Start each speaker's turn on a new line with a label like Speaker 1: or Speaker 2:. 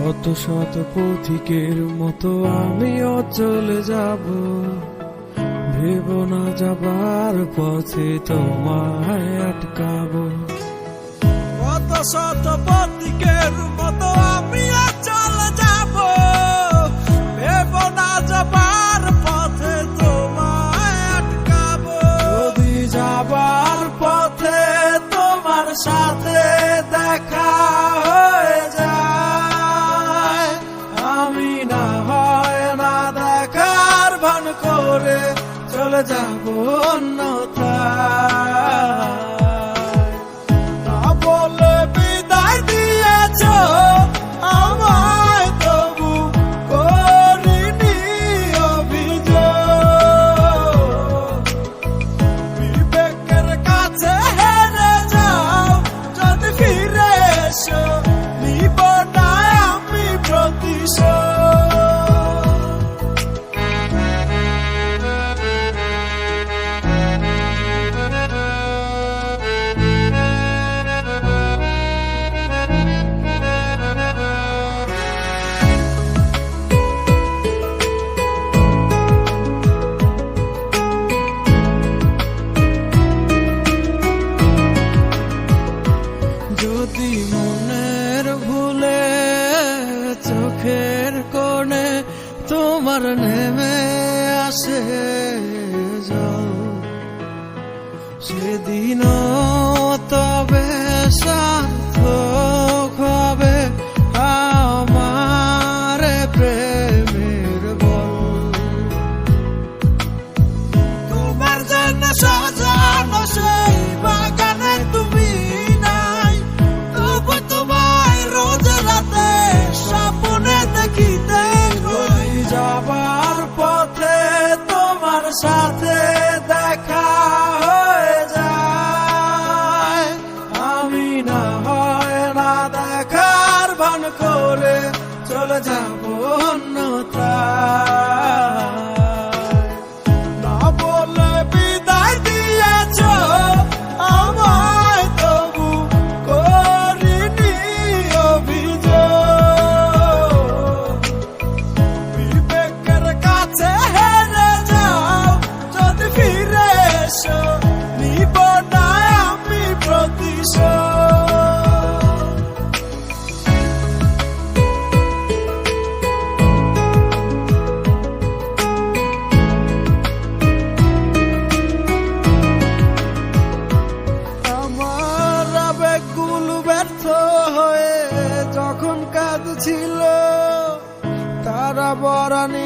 Speaker 1: শত শত পথিকের মতো আমিও চলে যাব। ভেব না যাবার পথে তোমায় আটকাবো।
Speaker 2: কত শত পথিকের মতো
Speaker 1: করে চলে যাব অন্যথায়। চোখের কোণে তোমার নেমে আসে জল সেদিনও তবে সার্থক হবে আমার প্রেমের বল।
Speaker 2: তোমার জন্য সাজানো
Speaker 1: সাথে দেখা হয়ে যায়। আমি না হয় না দেখার ভান করে চলে যাব অন্যথায়
Speaker 2: হয়ে যখন কাঁদছিল তারা বরা নীল